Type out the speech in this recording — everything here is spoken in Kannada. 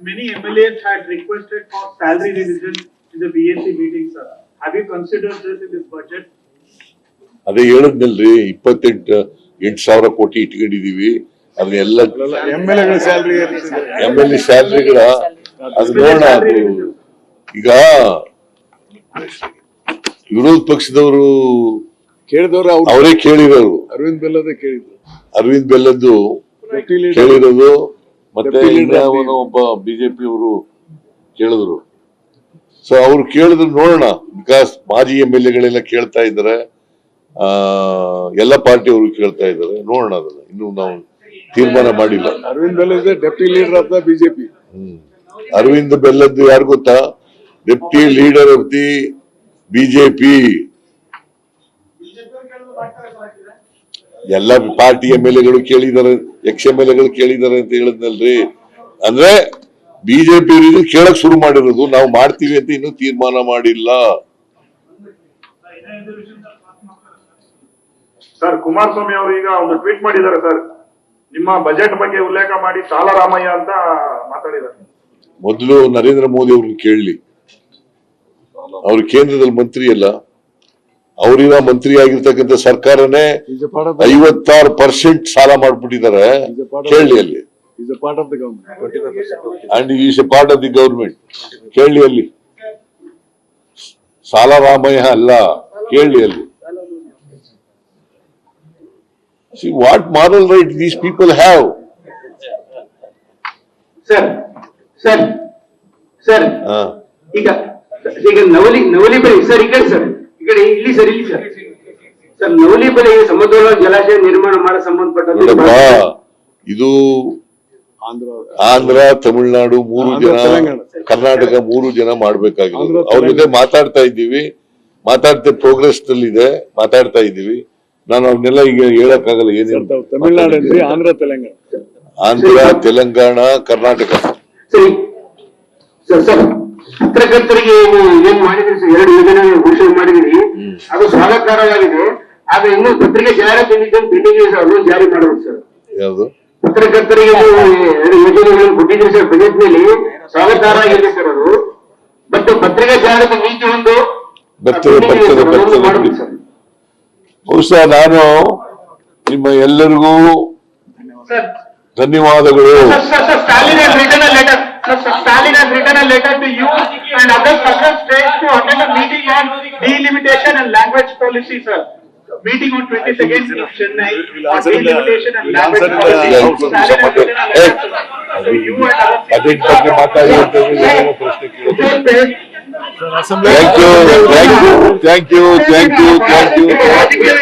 many MLAs had requested for salary revision in the BAC meeting, sir. Have you considered this in this budget? ಅದೇ ಹೇಳದ್ನಲ್ರಿ ಇಪ್ಪತ್ತೆಂಟು ಎಂಟು ಸಾವಿರ ಕೋಟಿ ಇಟ್ಕೊಂಡಿದೀವಿ. ಅದನ್ನೆಲ್ಲ ಎಂ ಎಲ್ ಎಗಳ ಸ್ಯಾಲ್ರಿ ಏರಿಸಿದೆ ಎಂ ಎಲ್ ಎ ಸ್ಯಾಲ್ರಿಗಳ ಅದು ನೋಡೋಣ ಅದು. ಈಗ ವಿರೋಧ ಪಕ್ಷದವರು ಕೇಳಿದವರು ಅವ್ರು. ಅವರೇ ಕೇಳಿರೋರು. ಅರವಿಂದ್ ಬೆಲ್ಲದ ಕೇಳಿದ್ರು ಅರವಿಂದ್ ಬೆಲ್ಲದ್ದು ಕೇಳಿರೋದು. ಮತ್ತೆ ಒಬ್ಬ ಬಿಜೆಪಿ ಅವರು ಕೇಳಿದ್ರು. ಸೊ ಅವ್ರು ಕೇಳಿದ್ರು ನೋಡೋಣ ಬಿಕಾಸ್ ಮಾಜಿ ಎಂ ಎಲ್ ಎಗಳೆಲ್ಲ ಕೇಳ್ತಾ ಇದ್ದಾರೆ. ಆ ಎಲ್ಲ ಪಾರ್ಟಿ ಅವರು ಕೇಳ್ತಾ ಇದ್ದಾರೆ. ನೋಡೋಣ ಅದನ್ನ. ಇನ್ನು ನಾವು ತೀರ್ಮಾನ ಮಾಡಿಲ್ಲ. Arvind Bellad is deputy leader of the BJP. Hmm. Arvind ಬೆಲ್ಲದ್ದು ಯಾರು ಗೊತ್ತಾ? Deputy leader of the BJP ಎಲ್ಲ ಪಾರ್ಟಿ ಎಂ ಎಲ್ ಎಗಳು ಕೇಳಿದ್ದಾರೆ ಎಕ್ಸ್ ಎಂ ಎಲ್ ಎಗಳು ಕೇಳಿದ್ದಾರೆ ಅಂತ ಹೇಳಿದ್ನಲ್ರಿ. ಅಂದ್ರೆ ಬಿಜೆಪಿ ಕೇಳಕ್ ಶುರು ಮಾಡಿರೋದು ನಾವು ಮಾಡ್ತೀವಿ ಅಂತ ಇನ್ನೂ ತೀರ್ಮಾನ ಮಾಡಿಲ್ಲ. ಸರ್ ಕುಮಾರಸ್ವಾಮಿ ಅವರು ಈಗ ಒಂದು ಟ್ವೀಟ್ ಮಾಡಿದ್ದಾರೆ ಸರ್. ನಿಮ್ಮ ಬಜೆಟ್ ಬಗ್ಗೆ ಉಲ್ಲೇಖ ಮಾಡಿ ಸಾಲರಾಮಯ್ಯ ಅಂತ ಮಾತಾಡಿದ್ದಾರೆ. ಮೊದಲು ನರೇಂದ್ರ ಮೋದಿ ಅವ್ರನ್ನ ಕೇಳಲಿ. ಅವರು ಕೇಂದ್ರದಲ್ಲಿ ಮಂತ್ರಿ ಅಲ್ಲ. ಅವರಿನ ಮಂತ್ರಿ ಆಗಿರ್ತಕ್ಕಂಥ ಸರ್ಕಾರನೇ ಐವತ್ತಾರು ಪರ್ಸೆಂಟ್ ಸಾಲ ಮಾಡ್ಬಿಟ್ಟಿದ್ದಾರೆ ಕೇಳಿ ಅಲ್ಲಿ and is a part of the government ಕೇಳಿ ಅಲ್ಲಿ ಸಾಲ ರಾಮಯ್ಯ ಅಲ್ಲ ಕೇಳಿ ಅಲ್ಲಿ see what moral right these people have sir sir sir ಈಗ ಈಗ ನವಲಿ ನವಲಿ ಬೆಳೆ ಸರ್ ಈಗ ಸರ್ ಇಲ್ಲಿ ಸರಿ ಇಲ್ಲಿ ಸರ್. ಸರ್ ನವಲಿ ಬೆಳೆಗೆ ಸಮತೋಲ ಜಲಾಶಯ ನಿರ್ಮಾಣ ಮಾಡೋ ಸಂಬಂಧಪಟ್ಟ ಇದು ಆಂಧ್ರ ಆಂಧ್ರ ತಮಿಳುನಾಡು ಮೂರು ಜನ ಕರ್ನಾಟಕ ಮೂರು ಜನ ಮಾಡ್ಬೇಕಾಗಿರೋದು ಆಂಧ್ರ, ಅವ್ರ ಜೊತೆ ಮಾತಾಡ್ತಾ ಇದ್ದೀವಿ. ಮಾತಾಡ್ತಾ ಪ್ರೋಗ್ರೆಸ್ನಲ್ಲಿ ಇದೆ ಮಾತಾಡ್ತಾ ಇದ್ದೀವಿ. ನಾನು ಅವನ್ನೆಲ್ಲ ಈಗ ಹೇಳಕ್ ಆಗಲ್ಲ ಏನೇನು ತಮಿಳ್ನಾಡು ಆಂಧ್ರ ತೆಲಂಗಾಣ. ಆಂಧ್ರ ತೆಲಂಗಾಣ ಕರ್ನಾಟಕ. ಸರಿ. ಸರ್ ಸರ್ ಪತ್ರಕರ್ತರಿಗೆ ಏನು ಮಾಡಿದ್ರಿ ಸರ್? ಎರಡು ಯೋಜನೆ ಘೋಷಣೆ ಮಾಡಿದ್ರಿ. ಅದು ಸ್ವಾಗತಾರ್ಹವಾಗಿದೆ ಆದ್ರೆ ಇನ್ನು ಪತ್ರಿಕೆ ಜಾರಿ ಪೆಂಡಿಂಗ್ ಅದನ್ನು ಜಾರಿ ಮಾಡಬೇಕು ಸರ್. ಪತ್ರಕರ್ತರಿಗೆ ಯೋಜನೆಗಳನ್ನು ಕೊಟ್ಟಿದ್ದೀರಿ ಸರ್ ಬಜೆಟ್ನಲ್ಲಿ ಸ್ವಾಗತಾರ್ಹವಾಗಿದೆ ಸರ್ ಅದು. ಮತ್ತೆ ಪತ್ರಿಕಾ ಜಾಹೀರಾತು ನೀತಿ ಒಂದು ಬಹುಶಃ ನಾನು ನಿಮ್ಮ ಎಲ್ಲರಿಗೂ ಸರ್. ಧನ್ಯವಾದಗಳು. sir, sir, sir, Stalin has written a letter, sir, sir, Stalin has written a letter to you and other southern states to attend a meeting on delimitation and language policy, sir. Meeting on twenty-second in Chennai We'll on answer in the- delimitation and we'll language answer in the policy. House. Stalin has written a letter to so you and other. Budget ಬಗ್ಗೆ ಮಾತಾಡಿ ಅಂತ ಹೇಳಿ ಪ್ರಶ್ನೆ ಕೇಳಿದ್ರು Sir, assembly thank you thank you thank you thank you thank you ರಾಜಕೀಯ